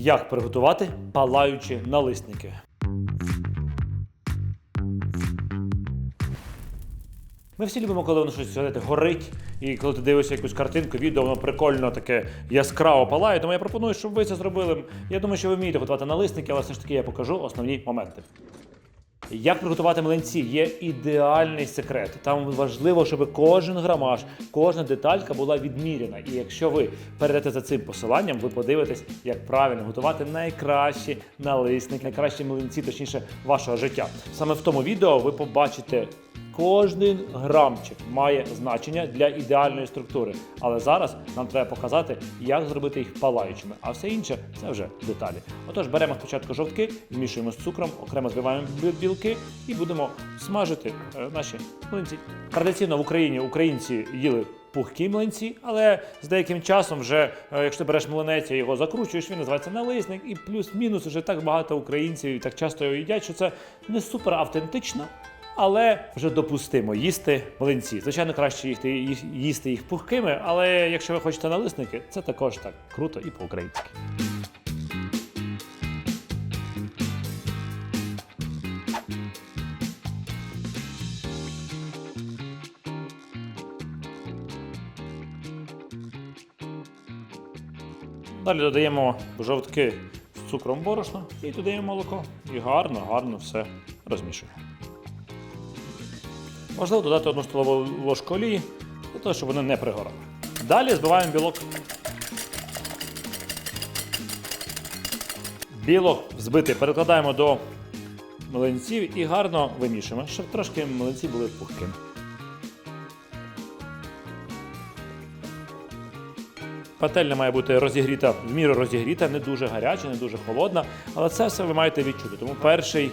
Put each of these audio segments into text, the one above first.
Як приготувати палаючі налисники? Ми всі любимо, коли воно щось знаєте, горить, і коли ти дивишся якусь картинку, відео, воно прикольно таке яскраво палає. Тому я пропоную, щоб ви це зробили. Я думаю, що ви вмієте готувати налисники, але все ж таки я покажу основні моменти. Як приготувати млинці є ідеальний секрет. Там важливо, щоб кожен грамаж, кожна деталька була відміряна. І якщо ви перейдете за цим посиланням, ви подивитесь, як правильно готувати найкращі налисники, найкращі млинці, точніше, вашого життя. Саме в тому відео ви побачите. Кожний грамчик має значення для ідеальної структури. Але зараз нам треба показати, як зробити їх палаючими, а все інше це вже деталі. Отож, беремо спочатку жовтки, змішуємо з цукром, окремо збиваємо білки і будемо смажити е, наші млинці. Традиційно в Україні українці їли. Пухкі млинці, але з деяким часом, вже е, якщо береш млинець і його закручуєш, він називається налисник, і плюс-мінус вже так багато українців і так часто його їдять, що це не супер автентично, але вже допустимо їсти млинці. Звичайно, краще їсти, їсти їх пухкими, але якщо ви хочете налисники, це також так круто і по-українськи. Далі додаємо жовтки з цукром борошна і додаємо молоко. І гарно, гарно все розмішуємо. Важливо додати одну столову ложку олії, для того, щоб вони не пригорали. Далі збиваємо білок. Білок збитий перекладаємо до млинців і гарно вимішуємо, щоб трошки млинці були пухкими. Пательня має бути розігріта, в міру розігріта, не дуже гаряча, не дуже холодна, але це все ви маєте відчути. Тому перший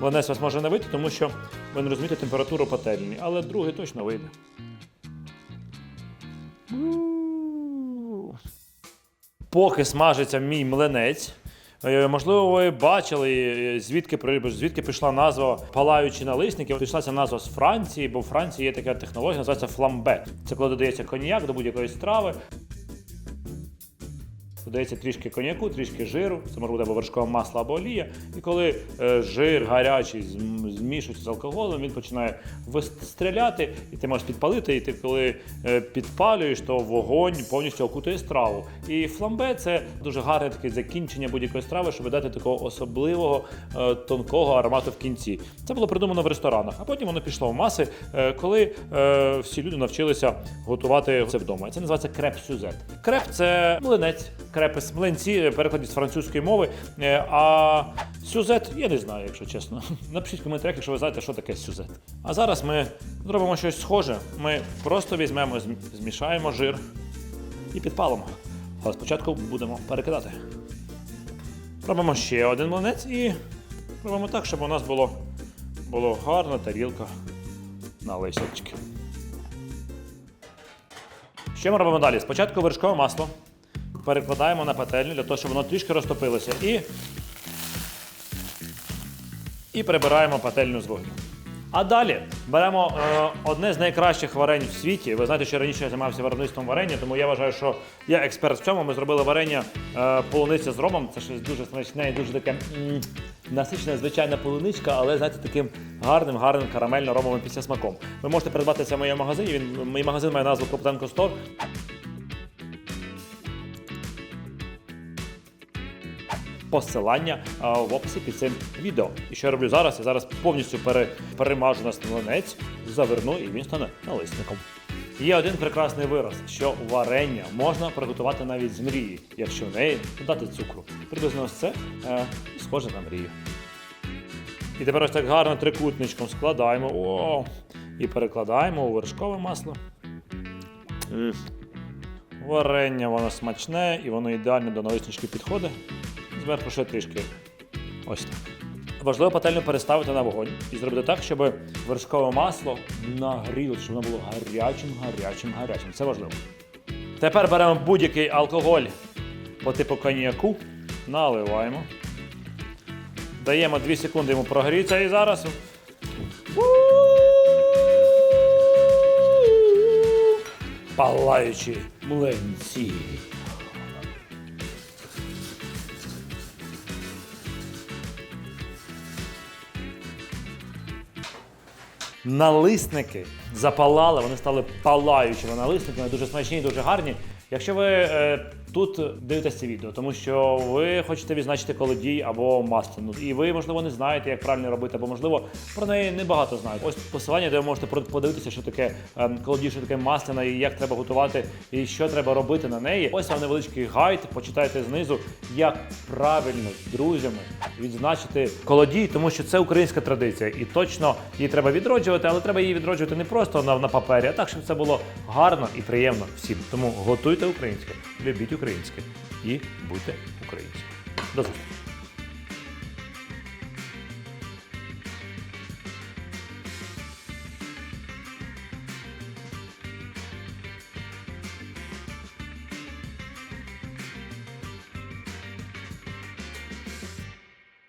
млинець вас може не вийти, тому що ви не розумієте температуру пательні, але другий точно вийде. Поки смажиться мій млинець. е, Можливо, ви бачили, е, звідки, звідки пішла назва палаючі налисники. Пішла ця назва з Франції, бо в Франції є така технологія, називається фламбе. Це коли додається коньяк до будь-якої страви. Додається трішки коньяку, трішки жиру, це може бути або вершкове масло, або олія. І коли е, жир гарячий зм- змішується з алкоголем, він починає вистріляти, і ти можеш підпалити. І ти, коли е, підпалюєш, то вогонь повністю окутує страву. І фламбе це дуже гарне таке закінчення будь-якої страви, щоб дати такого особливого е, тонкого аромату в кінці. Це було придумано в ресторанах, а потім воно пішло в маси, е, коли всі люди навчилися готувати це вдома. Це називається креп сюзет. Креп це млинець, крепес млинці, перекладі з французької мови. А сюзет, я не знаю, якщо чесно. Напишіть в коментарях, якщо ви знаєте, що таке сюзет. А зараз ми зробимо щось схоже. Ми просто візьмемо, змішаємо жир і підпалимо. Але спочатку будемо перекидати. Робимо ще один млинець і робимо так, щоб у нас було, було гарна тарілка на лисячки. Що ми робимо далі? Спочатку вершкове масло перекладаємо на пательню для того, щоб воно трішки розтопилося. І, і прибираємо пательню з вогню. А далі беремо е, одне з найкращих варень в світі. Ви знаєте, що раніше я займався виробництвом варення, тому я вважаю, що я експерт в цьому. Ми зробили варення е, полуниця з ромом. Це щось дуже смачне і дуже таке м, звичайна полуничка, але знаєте, таким гарним, гарним карамельно-ромовим післясмаком. Ви можете придбати це в моєму магазині. Він мій магазин має назву Коптенко Стор. Посилання в описі під цим відео. І що я роблю зараз? Я зараз повністю пере, перемажу на млинець, заверну і він стане налисником. Є один прекрасний вираз, що варення можна приготувати навіть з мрії, якщо в неї додати цукру. Приблизно ось це е, схоже на мрію. І тепер ось так гарно трикутничком складаємо о, і перекладаємо у вершкове масло. Варення воно смачне і воно ідеально до налиснички підходить. Зверху ще трішки. Ось так. Важливо пательню переставити на вогонь і зробити так, щоб вершкове масло нагріло, щоб воно було гарячим, гарячим, гарячим. Це важливо. Тепер беремо будь-який алкоголь по типу коньяку, наливаємо. Даємо 2 секунди йому прогрітися і зараз. Палаючі млинці. Налисники запалали, вони стали палаючими налисниками, дуже смачні, дуже гарні. Якщо ви е, тут дивитесь це відео, тому що ви хочете відзначити колодій або масляну, і ви, можливо, не знаєте, як правильно робити, або можливо про неї небагато знаєте. Ось посилання, де ви можете подивитися, що таке ем, колодій, що таке масляна, і як треба готувати, і що треба робити на неї. Ось вам невеличкий гайд. Почитайте знизу, як правильно з друзями відзначити колодій, тому що це українська традиція, і точно її треба відроджувати, але треба її відроджувати не просто на, на папері, а так, щоб це було гарно і приємно всім. Тому готуйте українське, любіть українське і будьте українцями. До зустрічі!